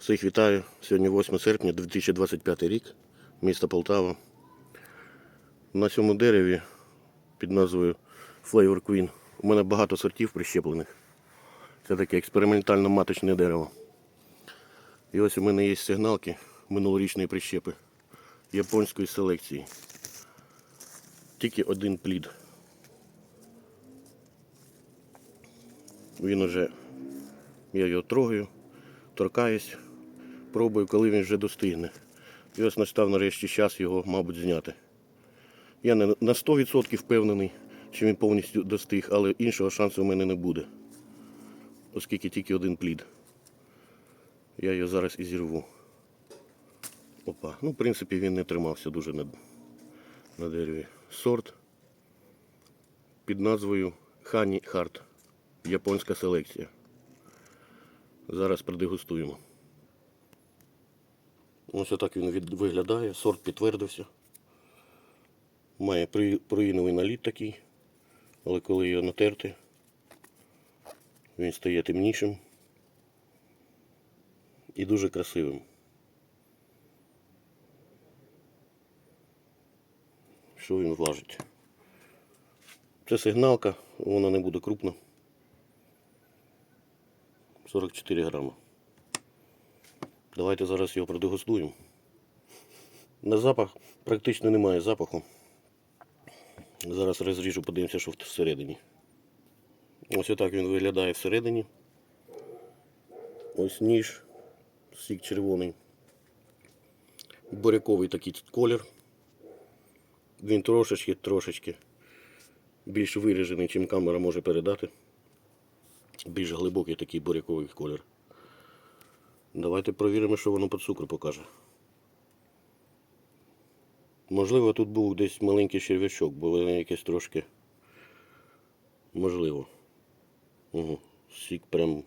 Всіх вітаю. Сьогодні 8 серпня 2025 рік, місто Полтава. На цьому дереві під назвою Flavor Queen у мене багато сортів прищеплених. Це таке експериментально маточне дерево. І ось у мене є сигналки минулорічної прищепи японської селекції. Тільки один плід. Він уже, я його трогаю, торкаюсь, пробую, коли він вже достигне. І ось настав нарешті час його, мабуть, зняти. Я не на 100% впевнений, що він повністю достиг, але іншого шансу в мене не буде. Оскільки тільки один плід. Я його зараз і зірву. Опа. Ну, в принципі, він не тримався дуже на, на дереві. Сорт під назвою Хані Харт. Японська селекція. Зараз продегустуємо. Ось отак він від- виглядає, сорт підтвердився. Має при- проїновий наліт такий, але коли його натерти, він стає темнішим і дуже красивим. Що він важить? Це сигналка, вона не буде крупна. 44 грама. Давайте зараз його продегустуємо. На запах практично немає запаху. Зараз розріжу, подивимося, що всередині. Ось отак він виглядає всередині. Ось ніж, сік червоний. Буряковий такий колір. Він трошечки, трошечки більш виражений, чим камера може передати. Більш глибокий такий буряковий колір. Давайте провіримо, що воно по цукру покаже. Можливо, тут був десь маленький черв'ячок, бо воно якесь трошки. Можливо. Угу. Сік прям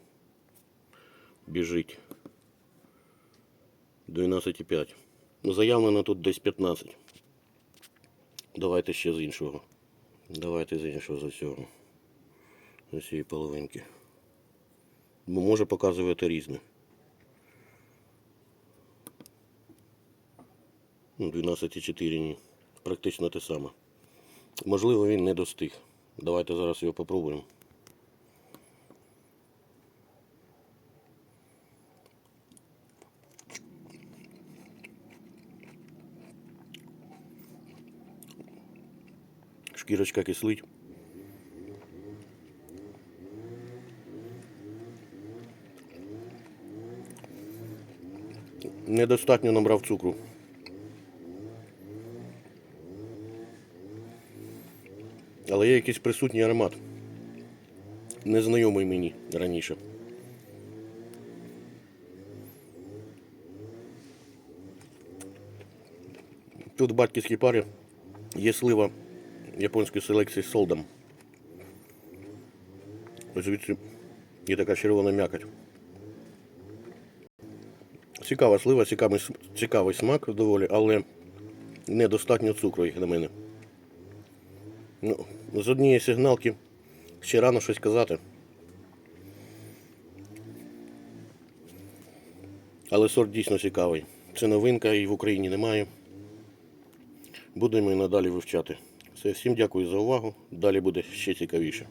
біжить. 12,5. Ну, заявлено тут десь 15. Давайте ще з іншого. Давайте з іншого за цього. З цієї половинки. Бо може показувати різне. 12,4 ні. Практично те саме. Можливо, він не достиг. Давайте зараз його попробуємо. Шкірочка кислить. Недостатньо набрав цукру. Але є якийсь присутній аромат. Незнайомий мені раніше. Тут в батьківській парі є слива японської селекції Солдам. Ось звідси є така червона м'якоть. Цікава слива, цікавий, цікавий смак доволі, але недостатньо цукру, як на мене. Ну, з однієї сигналки ще рано щось казати. Але сорт дійсно цікавий. Це новинка і в Україні немає. Будемо і надалі вивчати. Все, всім дякую за увагу. Далі буде ще цікавіше.